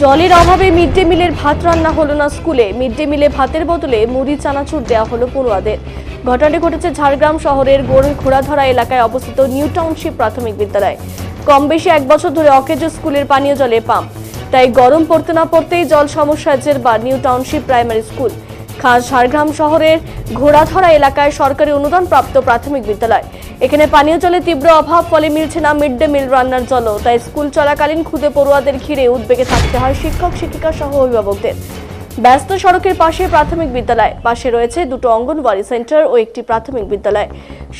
জলের অভাবে mid day মিলের ভাত রান্না হলো না স্কুলে। মিড ডে মিলে ভাতের বদলে মুড়ি, চানাচুর দেওয়া হলো পড়ুয়াদের। ঘটনাটি ঘটেছে ঝাড়গ্রাম শহরের গোড় ঘোড়াধরা এলাকায় অবস্থিত নিউ টাউনশিপ প্রাথমিক বিদ্যালয়। কম বেশি এক বছর ধরে অকেজ স্কুলের পানীয় জলে পাম্প। তাই গরম পড়তে না পড়তেই জল সমস্যার জেরবার new township primary school. Jhargram শহরের ঘোড়াধরা এলাকায় সরকারি অনুদান প্রাপ্ত প্রাথমিক বিদ্যালয়। এখানে পানীয় জলের তীব্র অভাব, ফলে মিলছে না মিড ডে মিল রান্নার জলও। তাই স্কুল চলাকালীন খুদে পড়ুয়াদের ঘিরে উদ্বেগে থাকতে হয় শিক্ষক, শিক্ষিকা সহ অভিভাবকদের। ব্যস্ত সড়কের পাশে প্রাথমিক বিদ্যালয়। পাশে রয়েছে দুটো অঙ্গনওয়াড়ি সেন্টার ও একটি প্রাথমিক বিদ্যালয়।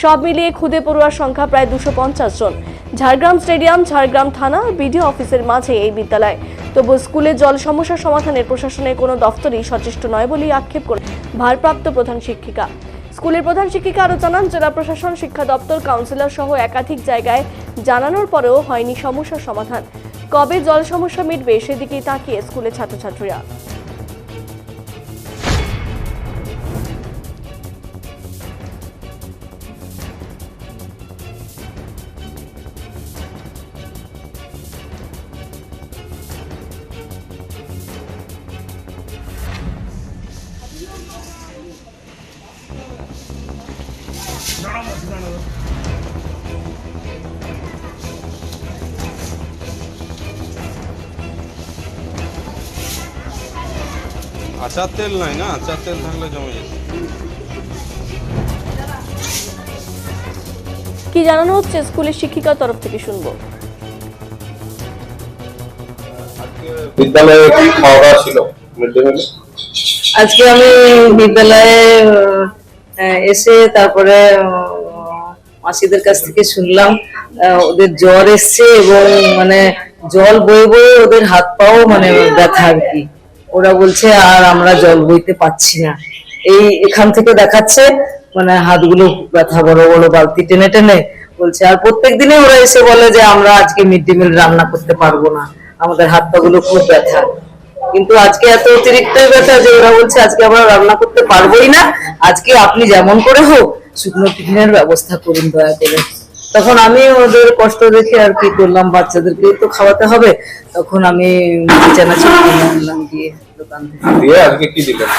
সব মিলিয়ে খুদে পড়ুয়ার সংখ্যা প্রায় দুশো জন। ঝাড়গ্রাম স্টেডিয়াম, ঝাড়গ্রাম থানা, বিডিও অফিসের মাঝে এই বিদ্যালয়। তবু স্কুলে জল সমস্যা সমাধানের প্রশাসনের কোনো দফতরই সচেষ্ট নয় বলেই আক্ষেপ করে ভারপ্রাপ্ত প্রধান শিক্ষিকা। স্কুলের প্রধান শিক্ষিকা আরও জানান, জেলা প্রশাসন, শিক্ষা দপ্তর, কাউন্সিলর সহ একাধিক জায়গায় জানানোর পরেও হয়নি সমস্যার সমাধান। কবে জল সমস্যা মিটবে সেদিকেই তাকিয়ে স্কুলের ছাত্রছাত্রীরা। আচার তেল নাই না? আচার তেল থাকলে জমে যেত। কি জানানো হচ্ছে স্কুলের শিক্ষিকার তরফ থেকে শুনব? বিদ্যালয়ে কি খাওয়া ছিল? আজকে আমি বিদ্যালয়ে এসে তারপরে মাসিদের কাছ থেকে শুনলাম ওদের জ্বর এসছে এবং মানে জল বয়ে বয়ে ওদের হাত পাও মানে ব্যথা আর কি। ওরা বলছে, আর আমরা জল বইতে পারছি না। এই এখান থেকে দেখাচ্ছে মানে হাতগুলো ব্যথা বড় বড় বালতি টেনে টেনে বলছে, আর প্রত্যেক দিনে ওরা এসে বলে যে, আমরা আজকে মিড ডে মিল রান্না করতে পারব না। আমাদের হাত পা গুলো খুব ব্যথা। কিন্তু আজকে এত অতিরিক্ত ব্যথা যে ওরা বলছে আজকে আমরা রান্না করতে পারবোই না। আজকে আপনি যেমন করে হোক শুকনো টিফিনের ব্যবস্থা করুন দয়া করে। তখন আমি ওদের কষ্ট দেখে আর কি করলাম বাচ্চাদেরকে তো খাওয়াতে হবে। তখন আমি মুড়ি চানাচুর কিনে আনলাম দিয়ে দোকান থেকে। দিয়ে আজকে কি দিলেন?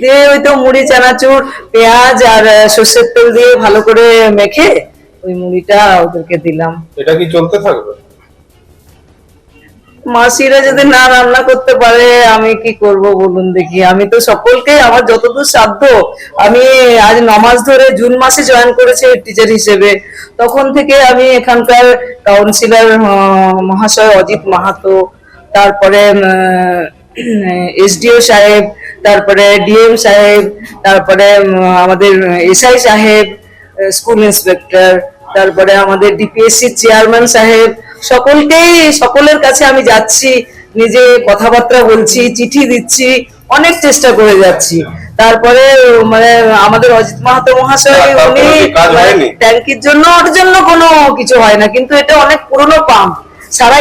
দিয়ে ওই তো মুড়ি চানাচুর পেঁয়াজ আর সর্ষের তেল দিয়ে ভালো করে মেখে ওই মুড়িটা ওদেরকে দিলাম। এটা কি চলতে থাকবে? মাসিরা যদি না রান্না করতে পারে, আমি কি করব বলুন দেখি। আমি তো সকলকে আমার যতদূর সাধ্য, আমি আজ নমাস ধরে জুন মাসে জয়েন করেছি টিচার হিসেবে। তখন থেকে আমি এখানকার কাউন্সিলর মহাশয় অজিত মাহাতো, তারপরে এসডিও সাহেব, তারপরে ডিএম সাহেব, তারপরে আমাদের এসআই সাহেব স্কুল ইন্সপেক্টর তারপরে আমাদের ডিপিএসসি চেয়ারম্যান সাহেব সকলকেই সকলের কাছে আমি যাচ্ছি নিজে কথাবার্তা বলছি চিঠি দিচ্ছি অনেক চেষ্টা করে যাচ্ছি তারপরে মানে আমাদের অজিত মাহাতো মহাশয় উনি? ট্যাঙ্কির জন্য ওর জন্য কোনো কিছু হয় না কিন্তু এটা অনেক পুরনো পাম্প সারা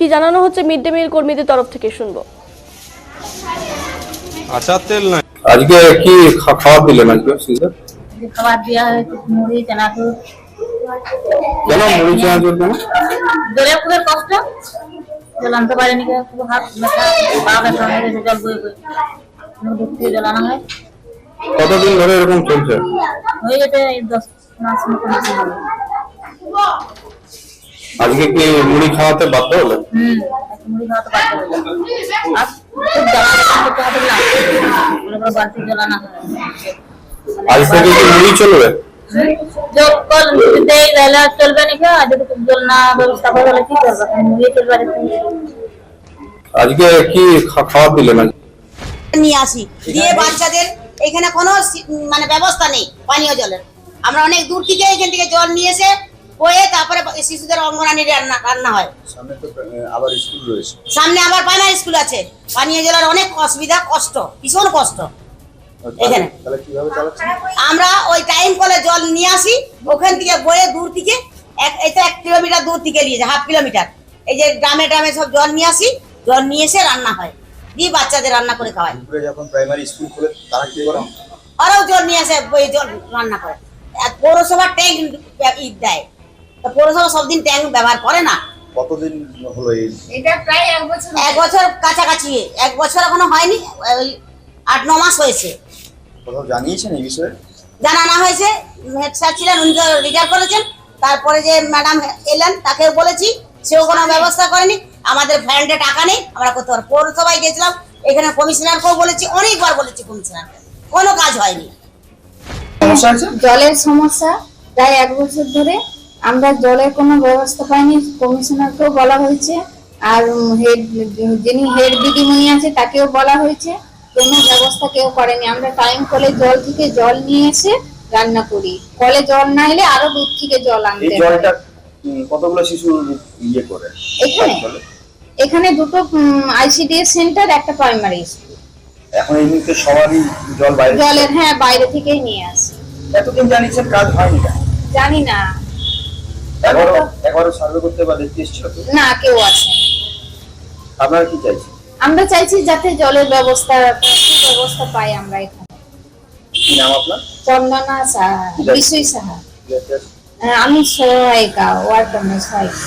কি জানানো হচ্ছে মিড ডে মিল কর্মীদের তরফ থেকে শুনব। আচার তেল নাই। আজকে কি খাবার দিলেন আজকে সিজার? খাবার দেওয়া হয়েছে মুড়ি চানাচুর কেন মুড়ি চানাচুর কেন? খুবই কষ্ট। জল আনতে পারেনি খুব হাত ব্যথা। পা ব্যথা হয়ে গেছে জল বয়ে বয়ে। জল আনা হয়। কতদিন ধরে এরকম চলছে? হয়ে গেছে দশ মাস মতো। আজকে কি মুড়ি খাওয়াতে বাধ্য মুড়ি খাওয়াতে আর খুব জ্বালা করতে হবে না জল আজ থেকে কি মুড়ি চলবে? যোগ কল যদি চলবে না কেউ আর যদি জল না ব্যবস্থা করে কি করবে? মুড়ি চলবে আজকে কি খা- খাবার দিলেন নিয়ে আসি। দিয়ে বাচ্চাদের এখানে কোনো মানে ব্যবস্থা নেই পানীয় জলের। আমরা অনেক দূর থেকে এখান থেকে জল নিয়ে এসে বয়ে তারপরে শিশুদের অঙ্গনানি রান্না রান্না হয়। সামনে তো আবার স্কুল রয়েছে। সামনে আবার প্রাইমারি স্কুল আছে। পানীয় জলের অনেক অসুবিধা কষ্ট ভীষণ কষ্ট। এখানে। আমরা ওই টাইম কলে জল নিয়ে আসি ওখান থেকে বয়ে দূর থেকে এক এটা এক কিলোমিটার দূর থেকে নিয়ে যায় হাফ কিলোমিটার এই যে গ্রামে গ্রামে সব জল নিয়ে আসি জল নিয়ে এসে রান্না হয়। দিয়ে বাচ্চাদের রান্না করে খাওয়াই। যখন প্রাইমারি স্কুল খোলে তারা কি করে? ওরাও জল নিয়ে আসে ওই জল রান্না করে। আর পৌরসভার ট্যাঙ্ক ঈদ দেয়। পৌরসভা সব দিন ট্যাঙ্ক ব্যবহার করে না। কতদিন হলো এই? এটা প্রায় এক বছর এক বছর কাছাকাছি। এক বছর এখনও হয়নি ওই আট ন মাস হয়েছে। কোথাও জানিয়েছেন এই বিষয়ে? জানানো হয়েছে। হেড স্যার ছিলেন উনি তো রিটায়ার করেছেন। তারপরে যে ম্যাডাম এলেন তাকে বলেছি সেও কোনো ব্যবস্থা করেনি। আমাদের ফ্যান্ডে টাকা নেই আমরা করতে পারব পৌরসভায় গেছিলাম এখানে কমিশনারকেও বলেছি অনেকবার বলেছি কমিশনারকে। কোনো কাজ হয়নি। জলের সমস্যা প্রায় এক বছর ধরে আমরা জলের কোনো ব্যবস্থা পাইনি কমিশনারকেও বলা হয়েছে আর হেড যিনি হেড দিদিমণি আছে তাকেও বলা হয়েছে কোনো ব্যবস্থা কেউ করেনি। আমরা টাইম কলে জল থেকে জল নিয়ে এসে রান্না করি। কলে জল না এলে আরও দূর থেকে জল আনতে হয়। জলটা কতগুলো শিশু ইয়ে করে? এখানে? এখানে দুটো আইসিডিএস সেন্টার একটা প্রাইমারি স্কুল এখন এই মুহূর্তে সবারই জল বাইরে জলের হ্যাঁ বাইরে থেকেই নিয়ে আসি। এতদিন জানিয়েছেন কাজ হয়নি জানি না। এগারো এগারো সার্ভে করতে বা দেখতে না কেউ আছে। আপনারা কি চাইছেন? আমরা চাইছি যাতে জলের ব্যবস্থা ব্যবস্থা পাই আমরা এখানে। কি নাম আপনার? চন্দনা সাহা? আহ, আমি সহায়িকা ওয়ার্ড সহায়িকা সহায়িকা।